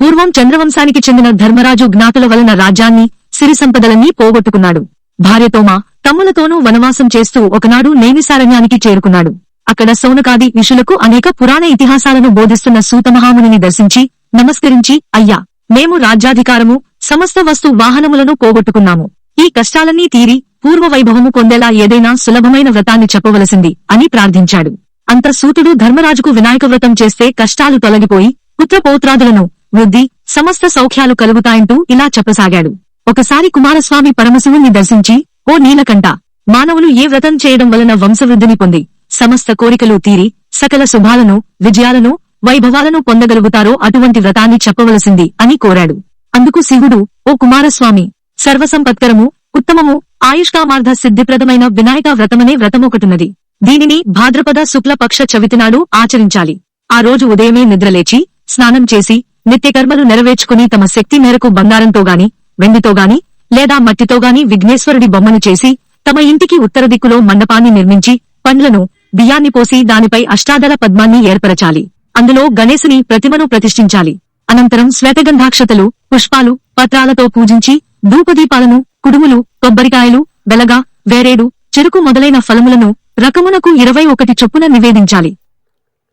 పూర్వం చంద్రవంశానికి చెందిన ధర్మరాజు జ్ఞాతుల వలన రాజ్యాన్ని సిరి సంపదలన్నీ పోగొట్టుకున్నాడు. భార్యతోమా తమ్ములతోనూ వనవాసం చేస్తూ ఒకనాడు నేమిసారణ్యానికి చేరుకున్నాడు. అక్కడ సౌనకాది ఋషులకు అనేక పురాణ ఇతిహాసాలను బోధిస్తున్న సూతమహామునిని దర్శించి నమస్కరించి అయ్యా మేము రాజ్యాధికారము సమస్త వస్తు వాహనములను పోగొట్టుకున్నాము. ఈ కష్టాలన్నీ తీరి పూర్వ వైభవము పొందేలా ఏదైనా సులభమైన వ్రతాన్ని చెప్పవలసింది అని ప్రార్థించాడు. అంత సూతుడు ధర్మరాజుకు వినాయక వ్రతం చేస్తే కష్టాలు తొలగిపోయి పుత్రపౌత్రాదులను వృద్ధి సమస్త సౌఖ్యాలు కలుగుతాయంటూ ఇలా చెప్పసాగాడు. ఒకసారి కుమారస్వామి పరమశివుణ్ణి దర్శించి ఓ నీలకంఠ మానవులు ఏ వ్రతం చేయడం వలన వంశవృద్ధిని పొంది? సమస్త కోరికలు తీరి సకల శుభాలను విజయాలను వైభవాలను పొందగలుగుతారో అటువంటి వ్రతాన్ని చెప్పవలసింది అని కోరాడు. అందుకు శివుడు ఓ కుమారస్వామి సర్వసంపత్కరము ఉత్తమము ఆయుష్కామార్థ సిద్ధిప్రదమైన వినాయక వ్రతమనే వ్రతమొకటున్నది. దీనిని భాద్రపద శుక్ల పక్ష చవితినాడు ఆచరించాలి. ఆ రోజు ఉదయమే నిద్రలేచి స్నానం చేసి నిత్యకర్మలు నెరవేర్చుకుని తమ శక్తి మేరకు బంగారంతో గాని వెండితో గాని లేదా మట్టితో గాని విఘ్నేశ్వరుడి బొమ్మను చేసి తమ ఇంటికి ఉత్తర దిక్కులో మండపాన్ని నిర్మించి పండ్లను బియ్యాన్ని పోసి దానిపై అష్టాదళ పద్మాన్ని ఏర్పరచాలి. అందులో గణేశుని ప్రతిమను ప్రతిష్ఠించాలి. అనంతరం శ్వేతగంధాక్షతలు పుష్పాలు పత్రాలతో పూజించి ధూపదీపాలను కుడుములు కొబ్బరికాయలు వెలగ వేరేడు చెరుకు మొదలైన ఫలములను రకమునకు ఇరవై ఒకటి చొప్పున నివేదించాలి.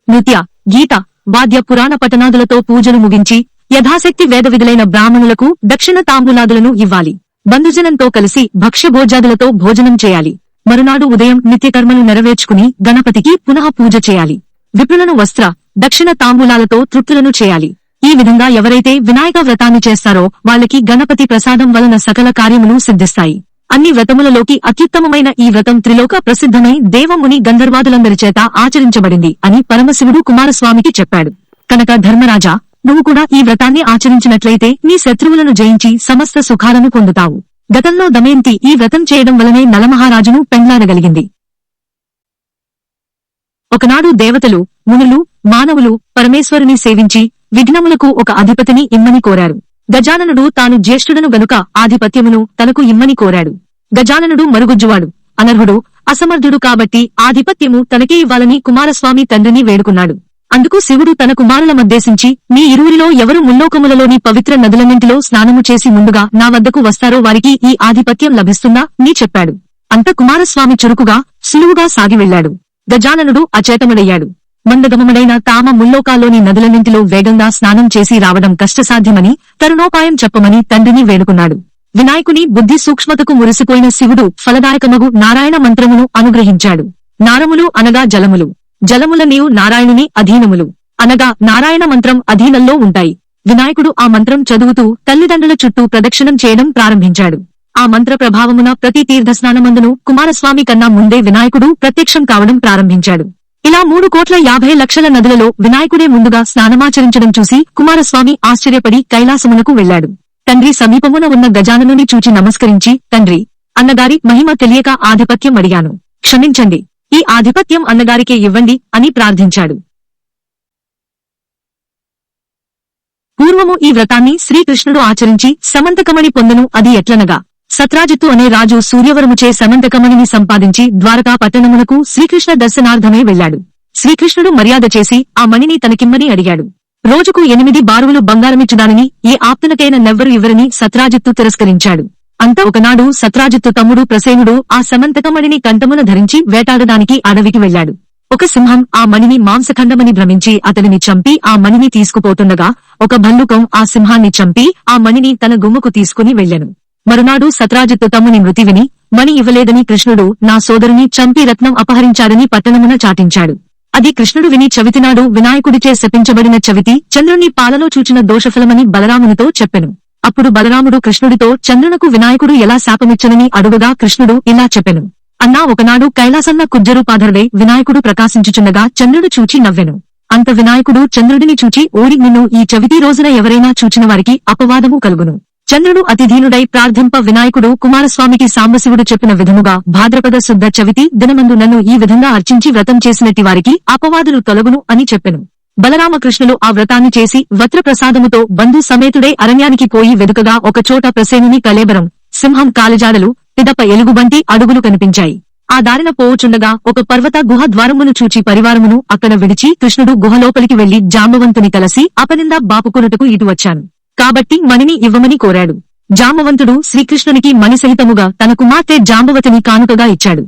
నృత్య గీత వాద్య పురాణ పఠనాదులతో పూజలు ముగించి యథాశక్తి వేద విధులైన బ్రాహ్మణులకు దక్షిణ తాంబూలాదులను ఇవ్వాలి. బంధుజనంతో కలిసి భక్ష్యభోజాదులతో భోజనం చేయాలి. మరునాడు ఉదయం నిత్యకర్మలు నెరవేర్చుకుని గణపతికి పునః పూజ చేయాలి. విపులను వస్త్ర దక్షిణ తాంబూలాలతో తృప్తులను చేయాలి. ఈ విధంగా ఎవరైతే వినాయక వ్రతాన్ని చేస్తారో వాళ్ళకి గణపతి ప్రసాదం వలన సకల కార్యములు సిద్ధిస్తాయి. అన్ని వ్రతములలోకి అత్యుత్తమమైన ఈ వ్రతం త్రిలోక ప్రసిద్ధమై దేవముని గంధర్వాదులందరి చేత ఆచరించబడింది అని పరమశివుడు కుమారస్వామికి చెప్పాడు. కనుక ధర్మరాజా నువ్వు కూడా ఈ వ్రతాన్ని ఆచరించినట్లయితే నీ శత్రువులను జయించి సమస్త సుఖాలను పొందుతావు. గతంలో దమయంతి ఈ వ్రతం చేయడం వలనే నలమహారాజును పెండ్లాడగలిగింది. ఒకనాడు దేవతలు మునులు మానవులు పరమేశ్వరుని సేవించి విఘ్నములకు ఒక అధిపతిని ఇమ్మని కోరారు. గజాననుడు తాను జ్యేష్ఠుడను గనుక ఆధిపత్యమును తనకు ఇమ్మని కోరాడు. గజాననుడు మరుగుజ్జువాడు అనర్హుడు అసమర్థుడు కాబట్టి ఆధిపత్యము తనకే ఇవ్వాలని కుమారస్వామి తండ్రిని వేడుకున్నాడు. అందుకు శివుడు తన కుమారుల మద్దేశించి మీ ఇరువురిలో ఎవరు ముల్లోకములలోని పవిత్ర నదులన్నింటిలో స్నానము చేసి ముందుగా నా వద్దకు వస్తారో వారికి ఈ ఆధిపత్యం లభిస్తుందా? నీ చెప్పాడు. అంత కుమారస్వామి చురుకుగా సులువుగా సాగి వెళ్ళాడు గజాననుడు అచేతముడయ్యాడు. మందగమముడైన తామ ముల్లోకాల్లోని నదులన్నింటిలో వేగంగా స్నానం చేసి రావడం కష్టసాధ్యమని తరుణోపాయం చెప్పమని తండ్రిని వేడుకున్నాడు. వినాయకుని బుద్ధి సూక్ష్మతకు మురిసిపోయిన శివుడు ఫలదాయకమగు నారాయణ మంత్రమును అనుగ్రహించాడు. నారములు అనగా జలములు. జలముల నీవు నారాయణుని అధీనములు. అనగా నారాయణ మంత్రం అధీనంలో ఉంటాయి. వినాయకుడు ఆ మంత్రం చదువుతూ తల్లిదండ్రుల చుట్టూ ప్రదక్షిణం చేయడం ప్రారంభించాడు. ఆ మంత్ర ప్రభావమున ప్రతి తీర్థస్నానమందును కుమారస్వామి కన్నా ముందే వినాయకుడు ప్రత్యక్షం కావడం ప్రారంభించాడు. ఇలా మూడు కోట్ల యాభై లక్షల నదులలో వినాయకుడే ముందుగా స్నానమాచరించడం చూసి కుమారస్వామి ఆశ్చర్యపడి కైలాసమునకు వెళ్ళాడు తండ్రి సమీపమున ఉన్న గజాననుని చూచి నమస్కరించి తండ్రి అన్నగారి మహిమ తెలియక ఆధిపత్యం అడిగాను. క్షమించండి. ఈ ఆధిపత్యం అన్నగారికే ఇవ్వండి అని ప్రార్థించాడు. పూర్వము ఈ వ్రతాన్ని శ్రీకృష్ణుడు ఆచరించి సమంతకమణి పొందను అది ఎట్లనగా సత్రాజిత్తు అనే రాజు సూర్యవరముచే సమంతకమణిని సంపాదించి ద్వారకా పట్టణమునకు శ్రీకృష్ణ దర్శనార్థమే వెళ్ళాడు శ్రీకృష్ణుడు మర్యాద చేసి ఆ మణిని తనకిమ్మని అడిగాడు. రోజుకు ఎనిమిది బారువులు బంగారమిచ్చుదానని ఏ ఆప్తనకైన నెవ్వరు ఇవ్వరని సత్రాజిత్తు తిరస్కరించాడు. అంత ఒకనాడు సత్రాజిత్తు తమ్ముడు ప్రసేనుడు ఆ సమంతకమణిని కంఠమున ధరించి వేటాడడానికి అడవికి వెళ్ళాడు ఒక సింహం ఆ మణిని మాంసఖండమని భ్రమించి అతనిని చంపి ఆ మణిని తీసుకుపోతుండగా ఒక భల్లుకం ఆ సింహాన్ని చంపి ఆ మణిని తన గుమ్మకు తీసుకుని వెళ్ళెను మరునాడు సత్రాజిత్తు తమ్ముని మృతి విని మణి ఇవ్వలేదని కృష్ణుడు నా సోదరుని చంపి రత్నం అపహరించాడని పట్టణమున చాటించాడు. అది కృష్ణుడు విని చవితినాడు వినాయకుడిచే శపించబడిన చవితి చంద్రుని పాలలో చూచిన దోషఫలమని బలరామునితో చెప్పెను. అప్పుడు బలరాముడు కృష్ణుడితో చంద్రునకు వినాయకుడు ఎలా శాపమిచ్చనని అడుగగా కృష్ణుడు ఇలా చెప్పెను. అన్నా ఒకనాడు కైలాసన్న కుజ్జరూపాధరుడే వినాయకుడు ప్రకాశించుచుండగా చంద్రుడు చూచి నవ్వెను. అంత వినాయకుడు చంద్రుడిని చూచి ఓరి నిన్ను ఈ చవితి రోజున ఎవరైనా చూచిన వారికి అపవాదము కలుగును. చంద్రుడు అతిధీనుడై ప్రార్థింప వినాయకుడు కుమారస్వామికి సాంబశివుడు చెప్పిన విధముగా భాద్రపద శుద్ధ చవితి దినమందు నన్ను ఈ విధంగా అర్చించి వ్రతం చేసినట్టి వారికి అపవాదులు తొలగును అని చెప్పెను. బలరామకృష్ణులు ఆ వ్రతాన్ని చేసి వత్రప్రసాదముతో బంధు సమేతుడై అరణ్యానికి పోయి వెదుకగా ఒకచోట ప్రసేనుని కలేబరం సింహం కాలిజాడలు పిదప ఎలుగుబంటి అడుగులు కనిపించాయి. ఆ దారిన పోవుచుండగా ఒక పర్వత గుహ ద్వారమును చూచి పరివారమును అక్కడ విడిచి కృష్ణుడు గుహలోపలికి వెళ్ళి జాంబవంతుని కలసి అపనింద బాపుకొనుటకు ఇటు వచ్చాను. కాబట్టి మణిని ఇవ్వమని కోరాడు. జాంబవంతుడు శ్రీకృష్ణునికి మణి సహితముగా తన కుమార్తె జాంబవతిని కానుకగా ఇచ్చాడు.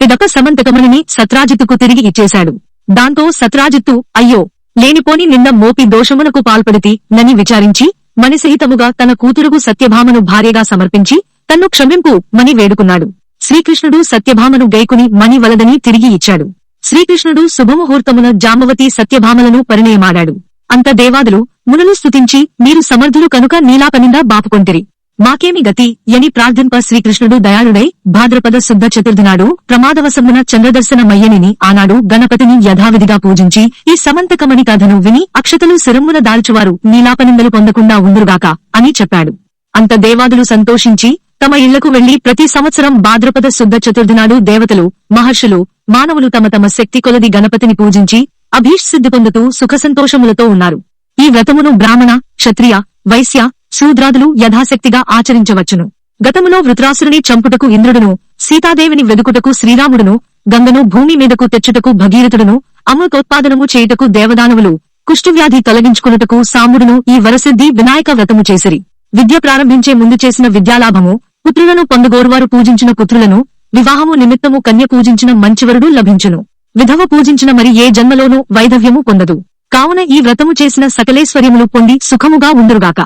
పిదప సమంతకమణిని సత్రాజిత్తుకు తిరిగి ఇచ్చేశాడు. దాంతో సత్రాజిత్తు అయ్యో లేనిపోని నిన్న మోపి దోషమునకు పాల్పడితి నని విచారించి మణిసహితముగా తన కూతురుగు సత్యభామను భార్యగా సమర్పించి తన్ను క్షమింపు మని వేడుకున్నాడు. శ్రీకృష్ణుడు సత్యభామను గైకుని మణి వలదని తిరిగి ఇచ్చాడు. శ్రీకృష్ణుడు శుభముహూర్తమున జాంబవతి సత్యభామలను పరిణయమాడాడు. అంత దేవాదులు మునులు స్తుతించి మీరు సమర్థులు కనుక నీలాపనిందా బాపుకొంటిరి. మాకేమి గతి యని ప్రార్థింప శ్రీకృష్ణుడు దయాళుడై భాద్రపద శుద్ధ చతుర్థి నాడు ప్రమాదవశమున చంద్రదర్శనమయ్యనిని ఆనాడు గణపతిని యథావిధిగా పూజించి ఈ సమంతకమణి కథను విని అక్షతలు శిరమ్మున దాల్చువారు నీలాపనిందలు పొందకుండా ఉందురుగాక అని చెప్పాడు. అంత దేవాదులు సంతోషించి తమ ఇళ్ళకు వెళ్ళి ప్రతి సంవత్సరం భాద్రపద శుద్ధ చతుర్థినాడు దేవతలు మహర్షులు మానవులు తమ తమ శక్తి కొలది గణపతిని పూజించి అభీష్సిద్ధి పొందుతూ సుఖసంతోషములతో ఉన్నారు. ఈ వ్రతమును బ్రాహ్మణ క్షత్రియ వైశ్య శూద్రాదులు యథాశక్తిగా ఆచరించవచ్చును. గతములో వృత్రాసురుని చంపుటకు ఇంద్రుడును సీతాదేవిని వెదుకుటకు శ్రీరాముడును గంగను భూమి మీదకు తెచ్చుటకు భగీరథుడును అమృతోత్పాదనము చేయుటకు దేవదానవులు కుష్ఠవ్యాధి తొలగించుకున్నటకు సాముడును ఈ వరసిద్ధి వినాయక వ్రతము చేసిరి. విద్య ప్రారంభించే ముందు చేసిన విద్యాలాభము పుత్రులను పొందగోరువారు పూజించిన పుత్రులను వివాహము నిమిత్తము కన్య పూజించిన మంచివరుడు లభించును. విధవ పూజించిన మరి ఏ జన్మలోనూ వైధవ్యము పొందదు. కావున ఈ వ్రతము చేసిన సకలేశ్వర్యములు పొంది సుఖముగా ఉండురుగాక.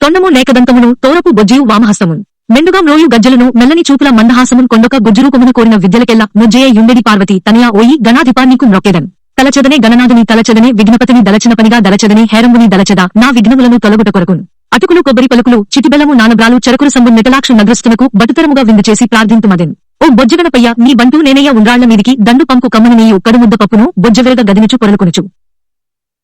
తొండము లేకదంతమును తోరపు బొజ్జియు వామహస్తమున్. మెండుగా మ్రోయు గజ్జలను మెల్లని చూపుల మందహాసమున్ కొండొక గుజ్జురూపమును కోరిన విద్యలకెల్లా నుజ్జయ యుండెడి పార్వతి తనయా ఓయి గణాధిపానికు మ్రొక్కెదన్. తలచదనే గణనాథుని తలచదనే విఘ్నపతిని దలచిన పనిగా దలచదనే హేరంబుని దలచదా నా విఘ్నములను తొలగుట కొరకున్ అటుకులు కొబ్బరి పలుకులు చిటిబెలము నానబ్రాలు చెరకురు సంబు నిటలాక్షు నగ్రస్తునకు బటుతరముగా విందు చేసి ప్రార్థింతుమదెన్. ఓ బొజ్జగణపయ్య నీ బంధువు నేనయ్య ఉండ్రాళ్ళ మీదికి దండు పంకు కమ్మని నీయు కడుముద్ద పప్పును బొజ్జవెరగ గదినుచు పొరలుకొనుచు.